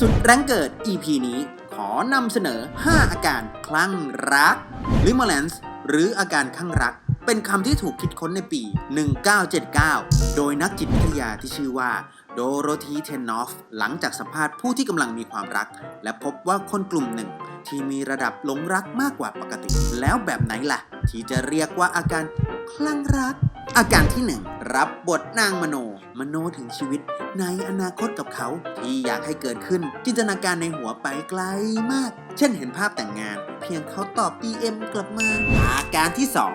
สุดแรงเกิด EP นี้ขอนำเสนอ 5 อาการคลั่งรัก l i m o l a n c e หรืออาการคลั่งรัก เป็นคำที่ถูกคิดค้นในปี 1979 โดยนักจิตวิทยาที่ชื่อว่า โดโรธีเทนนอฟ หลังจากสัมภาษณ์ผู้ที่กำลังมีความรัก และพบว่าคนกลุ่มหนึ่ง ที่มีระดับหลงรักมากกว่าปกติ แล้วแบบไหนล่ะ ที่จะเรียกว่าอาการคลั่งรัก อาการที่หนึ่งรับบทนางมโน มโนถึงชีวิต ในอนาคตกับเขาที่อยากให้เกิดขึ้น จินตนาการในหัวไปไกลมาก เช่นเห็นภาพแต่งงาน เพียงเขาตอบ DM กลับมา อาการที่สอง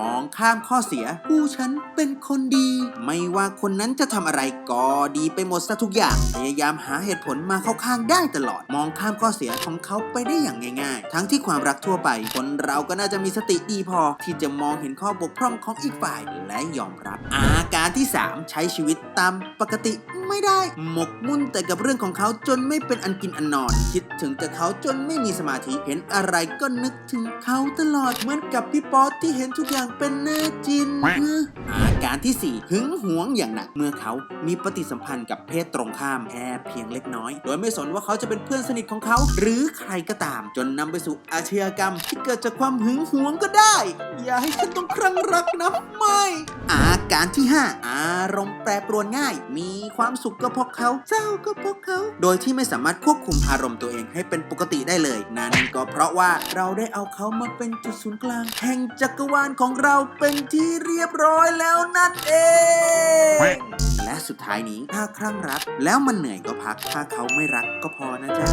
มองข้ามข้อเสีย ผู้ฉันเป็นคนดี ไม่ว่าคนนั้นจะทำอะไรก็ดีไปหมดซะทุกอย่าง พยายามหาเหตุผลมาเข้าข้างได้ตลอด มองข้ามข้อเสียของเขาไปได้อย่างง่าย ๆ ทั้งที่ความรักทั่วไป คนเราก็น่าจะมีสติดีพอ ที่จะมองเห็นข้อบกพร่องของอีกฝ่าย และยอมรับอาารที่ 3 ใช้ชีวิตตามปกติไม่ได้ หมกมุ่นแต่กับเรื่องของเขาจนไม่เป็นอันกินอันนอน คิดถึงแต่เขาจนไม่มีสมาธิเห็นอะไรก็นึกถึงเขาตลอดเหมือนกับพี่ป๊อตที่เห็นทุกอย่างเป็นหน้าจินอาการที่ 4 หึงหวงอย่างหนัก เมื่อเขามีปฏิสัมพันธ์กับเพศตรงข้ามแค่เพียงเล็กน้อย โดยไม่สนว่าเขาจะเป็นเพื่อนสนิทของเขา หรือใครก็ตาม จนนำไปสู่อาชญากรรม ที่เกิดจากความหึงหวงก็ได้ อย่าให้ฉันต้องครั่งรักนะ การที่ 5 อารมณ์แปรปรวนง่าย มีความสุขก็เพราะเขาเศร้าก็เพราะเขา โดยที่ไม่สามารถควบคุมอารมณ์ตัวเองให้เป็นปกติได้เลย นั่นก็เพราะว่าเราได้เอาเขามาเป็นจุดศูนย์กลาง แห่งจักรวาลของเราเป็นที่เรียบร้อยแล้วนั่นเองและสุดท้ายนี้ถ้าคลั่งรัก แล้วมันเหนื่อยก็พัก ถ้าเขาไม่รักก็พอนะจ๊ะ